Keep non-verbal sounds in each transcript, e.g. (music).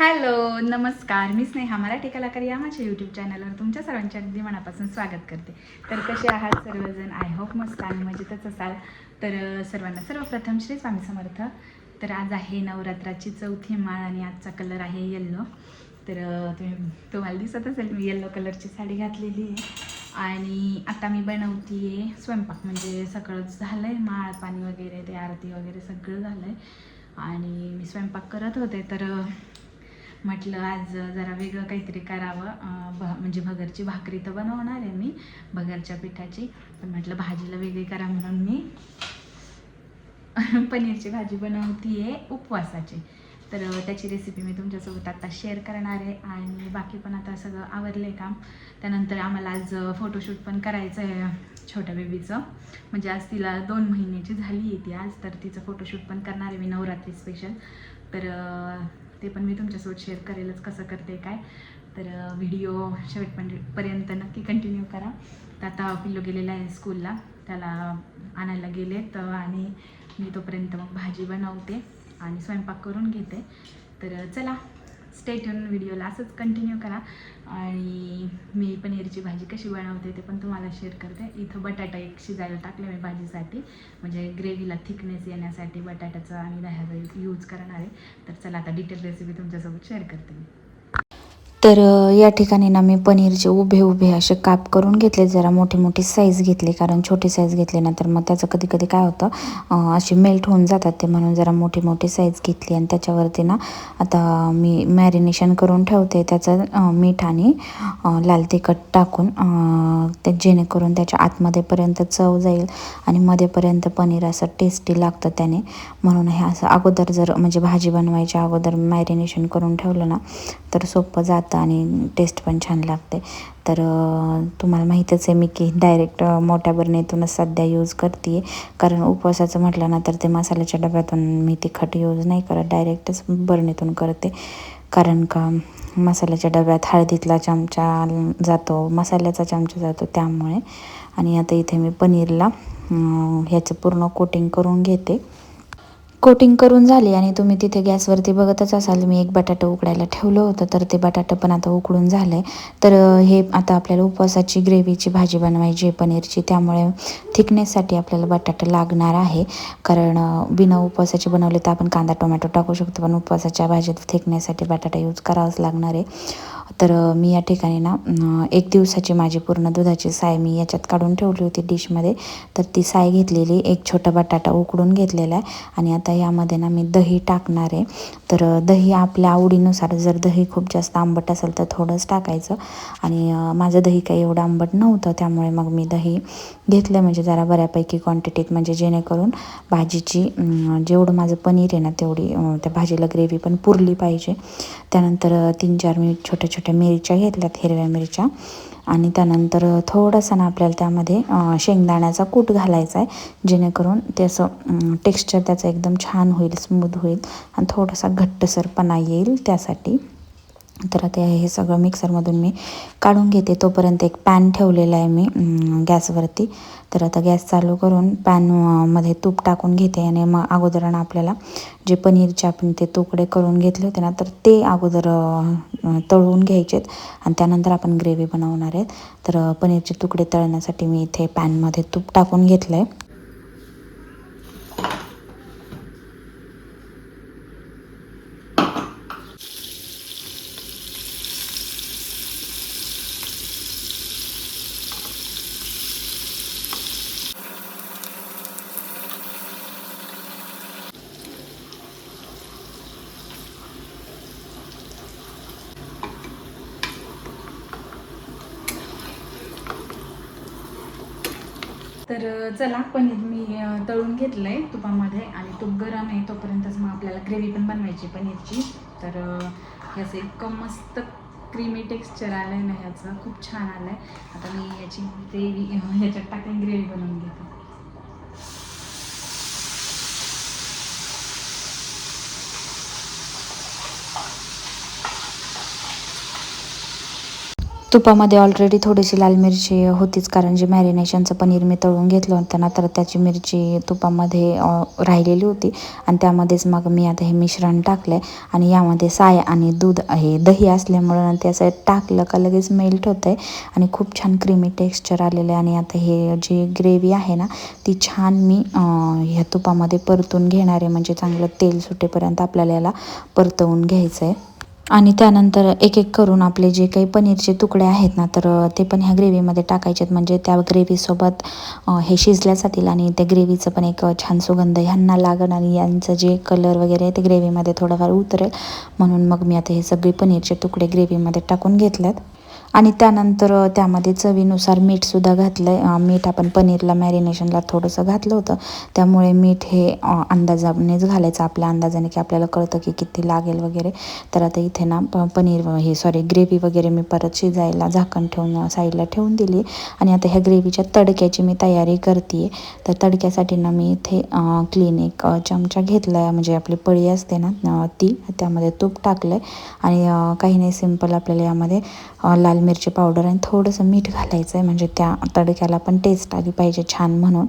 Hello नमस्कार. मी स्नेहा मराठी कलाकार या माझ्या यूट्यूब चॅनलवर तुमच्या सर्वांच्या अगदी मनापासून स्वागत करते. तर कसे आहात सर्वजण? आय होप मस्त आणि मजेतच असाल. तर सर्वांना सर्वप्रथम श्री स्वामी समर्थ. तर आज आहे नवरात्राची चौथी माळ आणि आजचा कलर आहे येल्लो तर तुम्ही तुम्हाला दिसत असेल मी येल्लो कलरची साडी घातलेली आहे. आणि आता मी बनवते आहे स्वयंपाक. म्हणजे सगळंच झालं आहे माळ पाणी वगैरे ते आरती वगैरे सगळं झालं आहे आणि मी स्वयंपाक करत होते. तर म्हटलं आज जरा वेगळं काहीतरी करावं. भ म्हणजे भगरची भाकरी तर बनवणार आहे मी भगरच्या पिठाची. पण म्हटलं भाजीला वेगळी करा म्हणून मी (laughs) पनीरची भाजी बनवती आहे उपवासाची. तर त्याची रेसिपी मी तुमच्यासोबत आता शेअर करणार आहे आणि बाकी पण आता सगळं आवरलं आहे काम. त्यानंतर आम्हाला आज फोटोशूट पण करायचं आहे छोट्या बेबीचं म्हणजे आज तिला दोन महिन्याची झाली आहे ती आज तर तिचं फोटोशूट पण करणार आहे मी नवरात्री स्पेशल तर ते पण मी तुमच्यासोबत शेअर करेलच कसं करते काय. तर व्हिडिओ शेवटपर्यंत नक्की कंटिन्यू करा. तर आता पिल्लू गेलेला आहे स्कूलला त्याला आणायला गेले तर आणि मी तोपर्यंत मग भाजी बनवते आणि स्वयंपाक करून घेते. तर चला. स्टेटून व्हिडिओला असंच कंटिन्यू करा. आणि मी पनीरची भाजी कशी बनवते ते पण तुम्हाला शेअर करते. इथं बटाटा एक शिजायला टाकले मी भाजीसाठी. म्हणजे ग्रेव्हीला थिकनेस येण्यासाठी बटाट्याचं आणि दह्याचा यूज करणार. आहे तर चला आता डिटेल रेसिपी तुमच्यासोबत शेअर करते मी. तर या ठिकाणी ना मी पनीरचे उभे उभे असे काप करून घेतले जरा मोठी मोठी साईज घेतली कारण छोटी साईज घेतली ना तर मग त्याचं कधी कधी काय होतं अशी मेल्ट होऊन जातात ते म्हणून जरा मोठी मोठी साईज घेतली. आणि त्याच्यावरती ना आता मी मॅरिनेशन करून ठेवते त्याचं मीठ आणि लाल तिखट टाकून ते जेणेकरून त्याच्या आतमध्येपर्यंत चव जाईल आणि मध्येपर्यंत पनीर असं टेस्टी लागतं त्याने. म्हणून हे असं अगोदर जर म्हणजे भाजी बनवायच्या अगोदर मॅरिनेशन करून ठेवलं ना तर सोपं जातं आणि टेस्ट पण छान लागते. तर तुम्हाला माहीतच आहे मी की डायरेक्ट मोठ्या बरणीतूनच सध्या यूज करते कारण उपवासाचं म्हटलं ना तर ते मसाल्याच्या डब्यातून मी तिखट यूज नाही करत डायरेक्टच बरणीतून करते. कारण का मसाल्याच्या डब्यात हळदीतला चमचा जातो मसाल्याचा चमचा जातो त्यामुळे. आणि आता इथे मी पनीरला ह्याचं पूर्ण कोटिंग करून घेते. कोटिंग करून झाली आणि तुम्ही तिथे गॅसवरती बघतच असाल. मी एक बटाटं उकडायला ठेवलं होतं तर ते बटाटं पण आता उकडून झालं आहे तर हे आता आपल्याला उपवासाची ग्रेव्हीची भाजी बनवायची आहे पनीरची. त्यामुळे थिकनेससाठी आपल्याला बटाटा लागणार आहे. कारण बिना उपवासाची बनवले तर आपण कांदा टोमॅटो टाकू शकतो पण उपवासाच्या भाजीत थिकनेससाठी बटाटा यूज करावाच लागणार आहे. तर मी या ठिकाणी ना एक दिवसाची माझी पूर्ण दुधाची साय मी याच्यात काढून ठेवली होती डिशमध्ये. तर ती साय घेतलेली एक छोटा बटाटा उकडून घेतलेला आहे आणि आता यामध्ये ना मी दही टाकणार आहे. तर दही आपल्या आवडीनुसार जर दही खूप जास्त आंबट असेल तर थोडंच टाकायचं आणि माझं दही काही एवढं आंबट नव्हतं त्यामुळे मग मी दही घेतलं म्हणजे जरा बऱ्यापैकी क्वांटिटीत म्हणजे जेणेकरून भाजीची जेवढं माझं पनीर आहे ना तेवढी त्या भाजीला ग्रेव्ही पण पुरली पाहिजे. त्यानंतर तीन चार मी छोट्या छोट्या मिरच्या घेतल्यात हिरव्या मिरच्या. आणि त्यानंतर थोडासा थोडंसं ना आपल्याला त्यामध्ये शेंगदाण्याचा कूट घालायचा आहे जेणेकरून ते असं टेक्स्चर त्याचं एकदम छान होईल स्मूथ होईल. आणि थोडासा घट्टसरपणा येईल त्यासाठी. तर आता हे सगळं मिक्सरमधून मी काढून घेते. तोपर्यंत एक पॅन ठेवलेला आहे मी गॅसवरती. तर आता गॅस चालू करून पॅनमध्ये तूप टाकून घेते आणि मग अगोदर आपल्याला जे पनीरचे आपण ते तुकडे करून घेतले होते ना तर ते अगोदर तळून घ्यायचेत. आणि त्यानंतर आपण ग्रेव्ही बनवणार आहेत. तर पनीरचे तुकडे तळण्यासाठी मी इथे पॅनमध्ये तूप टाकून घेतलं आहे तर चला पनीर मी तळून घेतलं आहे तुपामध्ये आणि तूप गरम आहे तोपर्यंतच मग आपल्याला ग्रेव्ही पण बनवायची पनीरची. तर ह्याचं इतकं मस्त क्रीमी टेक्स्चर आलं आहे ना ह्याचं. खूप छान आलं आहे आता मी याची ग्रेव्ही ह्याच्यात टाकून ग्रेव्ही बनवून घेते. तुपामध्ये ऑलरेडी थोडीशी लाल मिरची होतीच कारण जे मॅरिनेशनचं पनीर मी तळून घेतलं होतं ना तर त्याची मिरची तुपामध्ये राहिलेली होती. आणि त्यामध्येच मग मी आता हे मिश्रण टाकलं आहे आणि यामध्ये साय आणि दूध हे दही असल्यामुळं ते असं टाकलं का लगेच मेल्ट होतं आहे आणि खूप छान क्रीमी टेक्स्चर आलेलं आहे. आणि आता हे जी ग्रेव्ही आहे ना ती छान मी ह्या तुपामध्ये परतून घेणार आहे. म्हणजे चांगलं तेल सुटेपर्यंत आपल्याला याला परतवून घ्यायचं आहे आणि त्यानंतर एक एक करून आपले जे काही पनीरचे तुकडे आहेत ना तर ते पण ह्या ग्रेव्हीमध्ये टाकायचे आहेत. म्हणजे त्या ग्रेव्हीसोबत हे शिजल्या जातील आणि त्या ग्रेव्हीचं पण एक छान सुगंध ह्यांना लागण आणि यांचं जे कलर वगैरे आहे ते ग्रेव्हीमध्ये थोडंफार उतरेल. म्हणून मग मी आता हे सगळे पनीरचे तुकडे ग्रेव्हीमध्ये टाकून घेतल्यात आणि त्यानंतर त्यामध्ये चवीनुसार मीठसुद्धा घातलं आहे मीठ आपण पनीरला मॅरिनेशनला थोडंसं घातलं होतं. त्यामुळे मीठ हे अंदाजानेच घालायचं. आपल्या अंदाजाने की आपल्याला कळतं की किती लागेल वगैरे. तर आता इथे ना प पनीर हे सॉरी ग्रेव्ही वगैरे मी परत शिजायला झाकण ठेवून साईडला ठेवून दिली आणि आता ह्या ग्रेव्हीच्या तडक्याची मी तयारी करते तर तडक्यासाठी ना मी इथे क्लीन एक चमचा घेतला आहे म्हणजे आपली पळी असते ना ती त्यामध्ये तूप टाकलं आहे आणि काही नाही सिंपल आपल्याला यामध्ये लाल लाल मिरची पावडर आणि थोडंसं मीठ घालायचं आहे म्हणजे त्या तडक्याला पण टेस्ट आली पाहिजे छान म्हणून.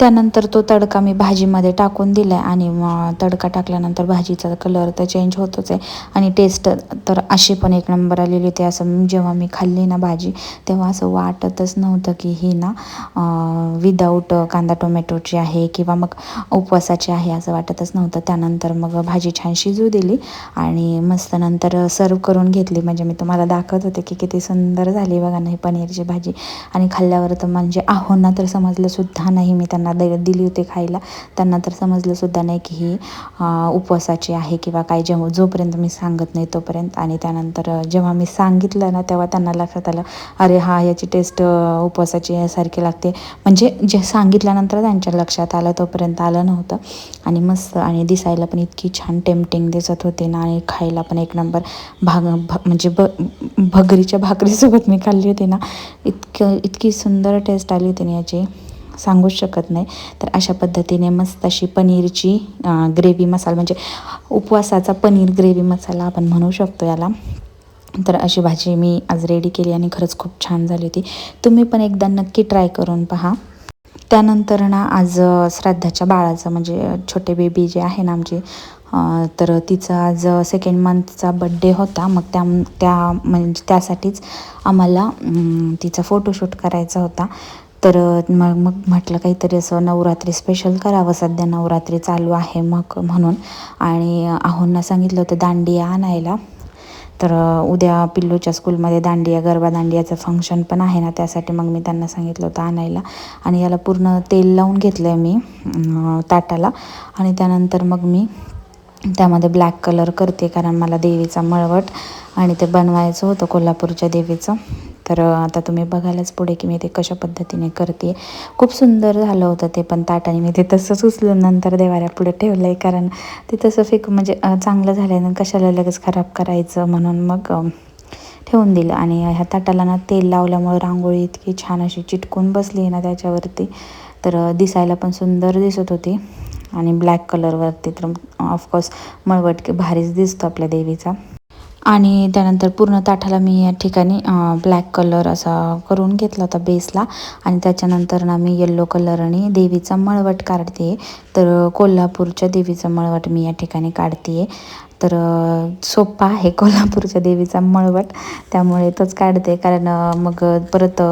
त्यानंतर तो तडका मी भाजीमध्ये टाकून दिला आहे आणि मग तडका टाकल्यानंतर भाजीचा कलर तर चेंज होतोच आहे. आणि टेस्ट तर अशी पण एक नंबर आलेली होती. असं जेव्हा मी खाल्ली ना भाजी तेव्हा असं वाटतच नव्हतं की ही ना विदाऊट कांदा टोमॅटोची आहे किंवा मग उपवासाची आहे असं वाटतच नव्हतं. त्यानंतर मग भाजी छान शिजू दिली आणि मस्त नंतर सर्व करून घेतली. म्हणजे मी तुम्हाला दाखवत होते की किती सुंदर झाली बघा ना ही पनीरची भाजी. आणि खाल्ल्यावर तर म्हणजे आहोंना तर समजलं सुद्धा नाही मी त्यांना दे दिली होती खायला. त्यांना तर समजलंसुद्धा नाही की ही उपवासाची आहे किंवा काय जेव्हा जोपर्यंत मी सांगत नाही तोपर्यंत. आणि त्यानंतर जेव्हा मी सांगितलं ना तेव्हा त्यांना लक्षात आलं अरे हा याची टेस्ट उपवासाची यासारखी लागते. म्हणजे जे सांगितल्यानंतर त्यांच्या लक्षात आलं तोपर्यंत आलं नव्हतं. आणि मस्त आणि दिसायला पण इतकी छान टेम्पटिंग दिसत होते ना आणि खायला पण एक नंबर भाग भ म्हणजे ब भगरीच्या भाकरीसोबत मी खाल्ली होती ना. इतकं इतकी सुंदर टेस्ट आली होती ना याची. सांगूच शकत नाही. तर अशा पद्धतीने मस्त अशी पनीरची ग्रेव्ही मसाला म्हणजे उपवासाचा पनीर ग्रेव्ही मसाला आपण म्हणू शकतो याला. तर अशी भाजी मी आज रेडी केली आणि खरंच खूप छान झाली होती. तुम्ही पण एकदा नक्की ट्राय करून पहा. त्यानंतर ना आज श्राद्धाच्या बाळाचं म्हणजे छोटे बेबी जे आहे ना आमची तर तिचा आज सेकंड मंथचा बड्डे होता. मग त्या त्या म्हणजे त्यासाठीच आम्हाला तिचा फोटोशूट करायचा होता. तर मग मग म्हटलं काहीतरी असं नवरात्री स्पेशल करावं. सध्या नवरात्री चालू आहे मग म्हणून. आणि आहोंना सांगितलं होतं दांडिया आणायला. तर उद्या पिल्लूच्या स्कूलमध्ये दांडिया गरबा दांडियाचं फंक्शन पण आहे ना त्यासाठी मग मी त्यांना सांगितलं होतं आणायला. आणि याला पूर्ण तेल लावून घेतलं आहे मी ताटाला. आणि त्यानंतर मग मी त्यामध्ये ब्लॅक कलर करते कारण मला देवीचा मळवट आणि ते बनवायचं होतं कोल्हापूरच्या देवीचं. तर आता तुम्ही बघायलाच पुढे की मी ते कशा पद्धतीने करते. खूप सुंदर झालं होतं ते पण ताटाने मी ते तसंच उचलून नंतर देवाऱ्या पुढे ठेवलं आहे कारण ते तसं फेक म्हणजे चांगलं झालं कशाला लगेच खराब करायचं म्हणून मग ठेवून दिलं. आणि ह्या ताटाला ना तेल लावल्यामुळं रांगोळी इतकी छान अशी चिटकून बसली आहे ना त्याच्यावरती. तर दिसायला पण सुंदर दिसत होती. आणि ब्लॅक कलरवरती तर ऑफकोर्स मळवट भारीच दिसतो आपल्या देवीचा. आणि त्यानंतर पूर्ण ताठाला मी या ठिकाणी ब्लॅक कलर असा करून घेतला होता बेसला आणि त्याच्यानंतर ना मी येल्लो कलर आणि देवीचा मळवट काढते. तर कोल्हापूरच्या देवीचा मळवट मी या ठिकाणी काढते तर सोपा आहे कोल्हापूरच्या देवीचा मळवट. त्यामुळे तोच काढते. कारण मग परत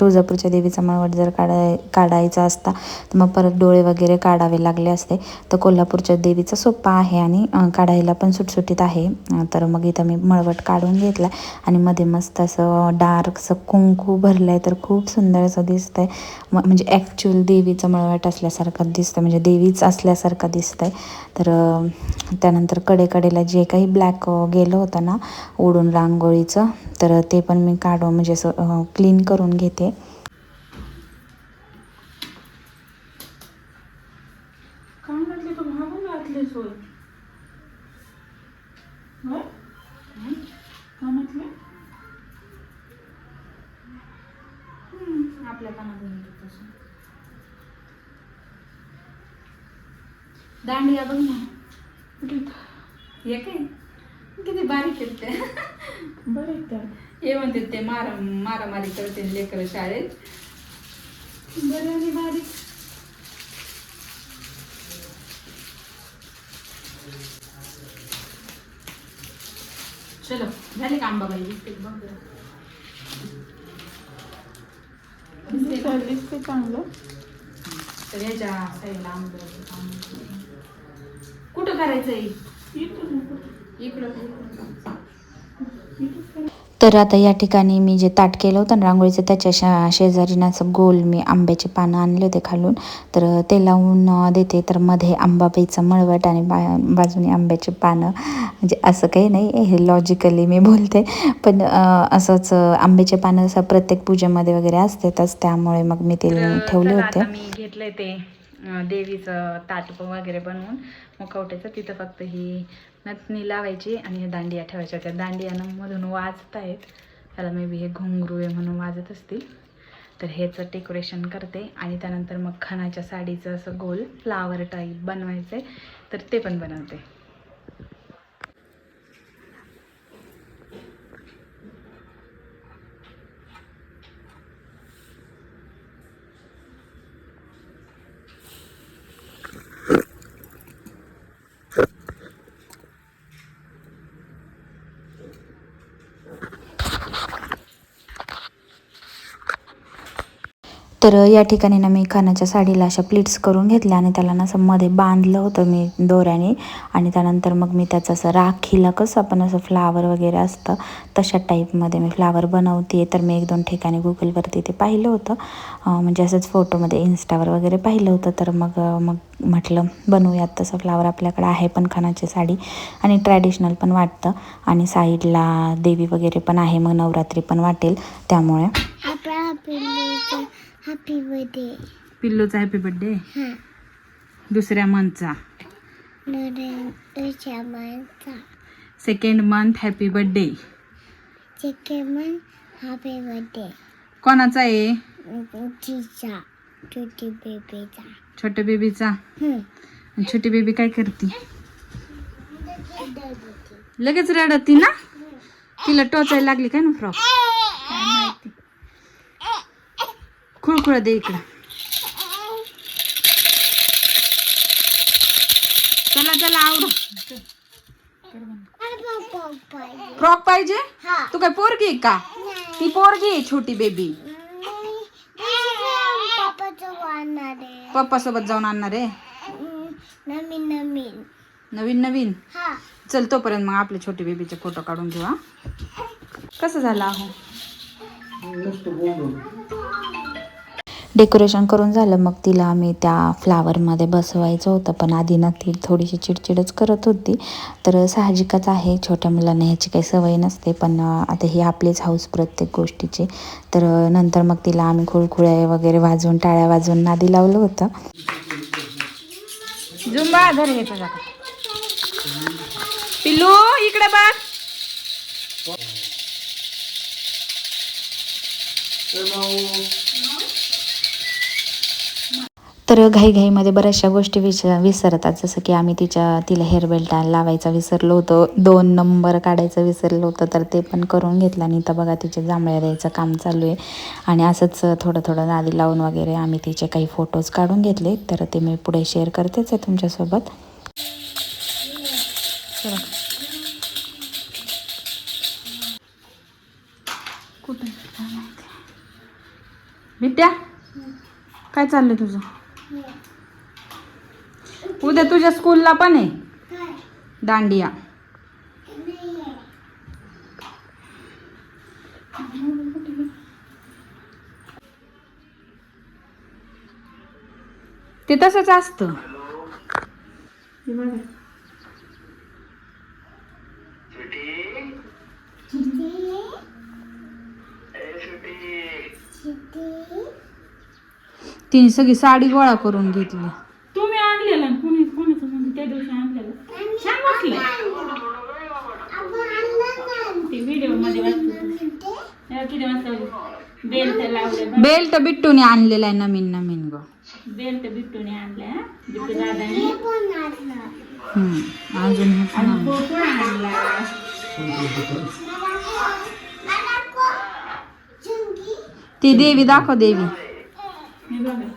तुळजापूरच्या देवीचा मळवट जर काढाय काढायचा असता तर मग परत डोळे वगैरे काढावे लागले असते. तर कोल्हापूरच्या देवीचा सोपा आहे आणि काढायला पण सुटसुटीत आहे. तर मग इथं मी मळवट काढून घेतला आणि मध्ये मस्त असं डार्क असं कुंकू भरलं आहे तर खूप सुंदर असं दिसतं आहे म म्हणजे ॲक्च्युअल देवीचं मळवट असल्यासारखं दिसतं म्हणजे देवीच असल्यासारखं दिसतं आहे तर त्यानंतर कडेकडेला जे काही ब्लॅक गेलं होतं ना ओढून रांगोळीचं तर ते पण मी काढून म्हणजे असं क्लीन करून घेते. आपल्या कानात दांडिया बघ ना. कुठे किती बारीक आहेत बरं त्या हे म्हणते ते मारा मारामारी करते लेकर शाळेत. बरं आणि बारीक. चलो झाले का आंबाबाई बिस्किट. बघ चांगलं. तर साईडला काम. कुठं करायचंय. इकडं इकडं. तर आता या ठिकाणी मी जे ताट केलं होतं ना रांगोळीचं त्याच्या शा शेजारी ना असं गोल मी आंब्याचे पानं आणले होते खालून. तर ते लावून देते. तर मध्ये आंबाबाईचा मळवट आणि बा बाजूने आंब्याचे पानं. म्हणजे असं काही नाही हे लॉजिकली मी बोलते. पण असंच आंब्याचे पानं असं प्रत्येक पूजेमध्ये वगैरे असतातच. त्यामुळे मग मी ते ठेवले होते. मी ते देवीचं ताट वगैरे बनवून. मुखवट्याचं तिथं फक्त ही नथनी लावायची आणि दांडिया ठेवायच्या. त्या दांडियानं मधून वाजत आहेत. त्याला मे बी हे घुंगरू आहे म्हणून वाजत असतील. तर ह्याचं डेकोरेशन करते आणि त्यानंतर मग खणाच्या साडीचं असं गोल फ्लावर टाईप बनवायचं आहे तर ते पण बनवते. तर या ठिकाणी ना मी खानाच्या साडीला अशा प्लीट्स करून घेतल्या आणि त्याला ना असं मध्ये बांधलं होतं मी दोऱ्याने. आणि त्यानंतर मग मी त्याचं असं राखीला कसं आपण असं फ्लावर वगैरे असतं तशा टाईपमध्ये मी फ्लावर बनवते तर मी एक दोन ठिकाणी गुगलवरती ते पाहिलं होतं. म्हणजे असंच फोटोमध्ये इन्स्टावर वगैरे पाहिलं होतं. तर मग मग म्हटलं बनवूयात तसं फ्लावर आपल्याकडे आहे पण खानाची साडी. आणि ट्रॅडिशनल पण वाटतं. आणि साईडला देवी वगैरे पण आहे. मग नवरात्री पण वाटेल त्यामुळे. हॅपी बर्थडे पिल्लूचा हॅपी बर्थडे हा. दुसऱ्या मंथचा नरेंद्रच्या माणसा सेकंड मंथ हॅपी बर्थडे चिकेमन हॅपी बर्थडे कोणाचा आहे? तिचा छोटी बेबीचा छोट्या बेबीचा हम्म. आणि छोटी बेबी काय करते? लगेच रडती ना? तिला टोचायला लागली काय ना फ्रॉक काय माहिती खुळखुळ दे इकडं. चला चला आवड फ्रॉक पाहिजे? तू काय पोरगी आहे का? ती पोरगी आहे छोटी बेबी. पप्पा सोबत जाऊन आणणार आहे? नवीन नवीन? नवीन नवीन चल तोपर्यंत मग आपले छोटे बेबीचे फोटो काढून घेऊ हा. कसं झालं अहो डेकोरेशन करून झालं. मग तिला आम्ही त्या फ्लावरमध्ये बसवायचं होतं. पण आधी ना ती थोडीशी चिडचिडच करत होती. तर साहजिकच आहे. छोट्या मुलांना ह्याची काही सवय नसते. पण आता ही आपलीच हाऊस प्रत्येक गोष्टीची. तर नंतर मग तिला आम्ही खुळखुळे वगैरे वाजवून टाळ्या वाजवून नादी लावलं होतं. हे पिल्लू इकडे बघ. तर घाईघाईमध्ये बऱ्याचशा गोष्टी विच विसरतात. जसं की आम्ही तिच्या तिला हेअर बेल्ट लावायचा विसरलो होतो. दोन नंबर काढायचं विसरलो होतं तर ते पण करून घेतलं. आणि इथं बघा तिचे जांभळ्या द्यायचं काम चालू आहे. आणि असंच थोडं थोडं नादी लावून वगैरे आम्ही तिचे काही फोटोज काढून घेतले. तर ते मी पुढे शेअर करतेच आहे तुमच्यासोबत. कुठे? बिट्या काय चाललंय तुझं? उद्या तुझ्या स्कूलला पण आहे? दांडिया. ते तसंच असतं हे बघा तिने सगळी साडी गोळा करून घेतली. तुम्ही आणलेलं कोणी कोणाचं म्हणजे त्या दिवशी आणलेलं. छान वाटलं. ते व्हिडिओमध्ये वाटत किती वाजता बेल्ट लावले बेल्ट बिट्टूने आणलेला आहे नवीन नवीन ग. बेल्ट बिट्टूने बिट्टू दादाने. अजून हे पण आणला. ती देवी दाखव देवी. हे बघा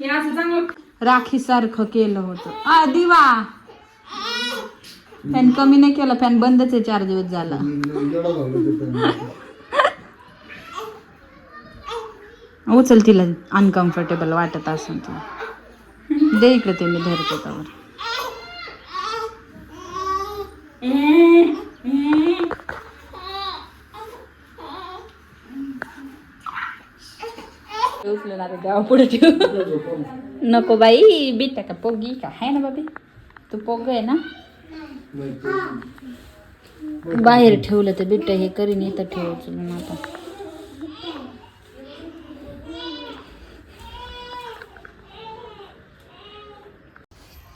हे असं चांगलं राखी सारखं केलं होतं. आ दिवा! फॅन कमी नाही केला फॅन बंदच आहे चार दिवस झाला. उचल तिला अनकम्फर्टेबल वाटत असेल तुला. दे इकडे ते मी धरते त्यावर उचलून आता देवा पुढे ठेव नको बाई बिटा का पोगी का? आहे ना बाबी? तू पोग आहे ना? बाहेर ठेवलं तर बिट्टा हे करीन इथं ठेव उचलून आता.